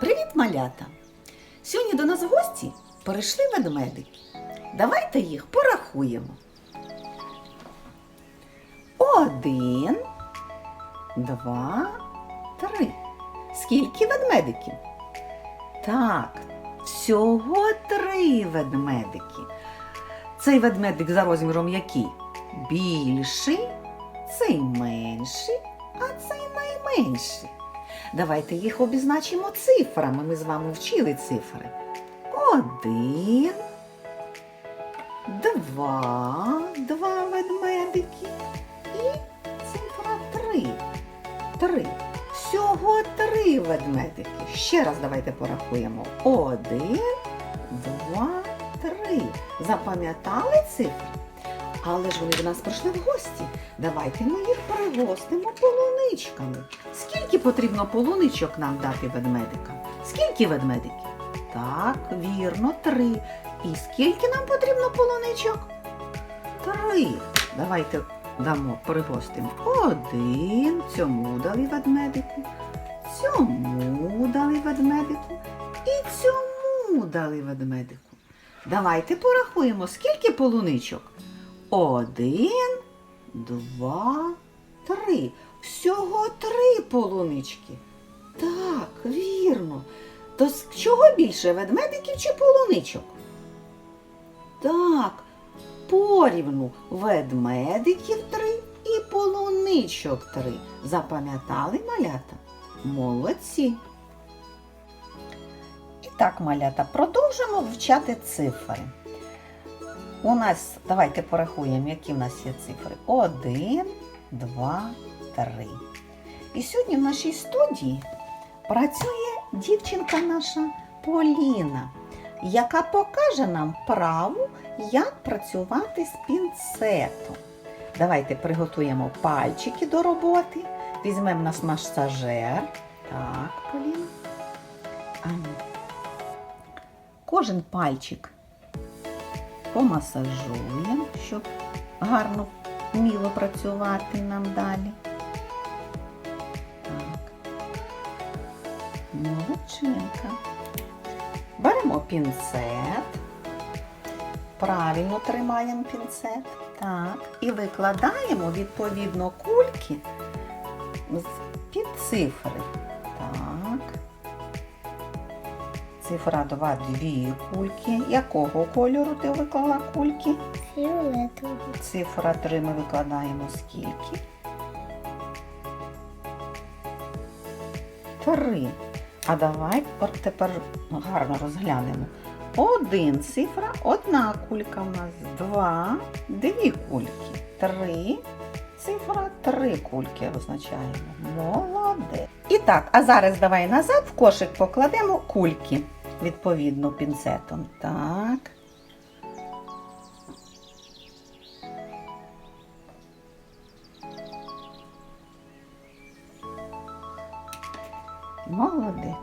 Привіт, малята! Сьогодні до нас в гості перейшли ведмедики. Давайте їх порахуємо. Один, два, три. Скільки ведмедиків? Так, всього три ведмедики. Цей ведмедик за розміром який? Більший, цей менший, а цей найменший. Давайте їх обізначимо цифрами. Ми з вами вчили цифри. Один, два, два ведмедики і цифра три. Три. Всього три ведмедики. Ще раз давайте порахуємо. Один, два, три. Запам'ятали цифри? Але ж вони до нас прийшли в гості. Давайте ми їх пригостимо полуничками. Скільки потрібно полуничок нам дати ведмедикам? Скільки ведмедиків? Так, вірно, три. І скільки нам потрібно полуничок? Три. Давайте дамо пригостимо. Один. Цьому дали ведмедику. Цьому дали ведмедику. І цьому дали ведмедику. Давайте порахуємо, скільки полуничок. Один, два, три. Всього три полунички. Так, вірно. То з чого більше ведмедиків чи полуничок? Так, порівну ведмедиків три і полуничок три. Запам'ятали малята? Молодці. І так, малята, продовжимо вивчати цифри. У нас, давайте порахуємо, які в нас є цифри. Один, два, три. І сьогодні в нашій студії працює дівчинка наша Поліна, яка покаже нам праву, як працювати з пінцетом. Давайте приготуємо пальчики до роботи. Візьмемо наш масажер. Так, Поліна. Кожен пальчик помасажуємо, щоб гарно вміло працювати нам далі. Так. Молодчинка. Беремо пінцет. Правильно тримаємо пінцет. Так. І викладаємо відповідно кульки під цифри. Цифра 2 дві кульки. Якого кольору ти виклала кульки? Фіолетового. Цифра 3 ми викладаємо скільки? Три. А давай от тепер гарно розглянемо. Один цифра, одна кулька в нас. Два, дві кульки. Три. Цифра три кульки означаємо. Молодець. І так, а зараз давай назад в кошик покладемо кульки відповідно пінцетом. Так. Молодець.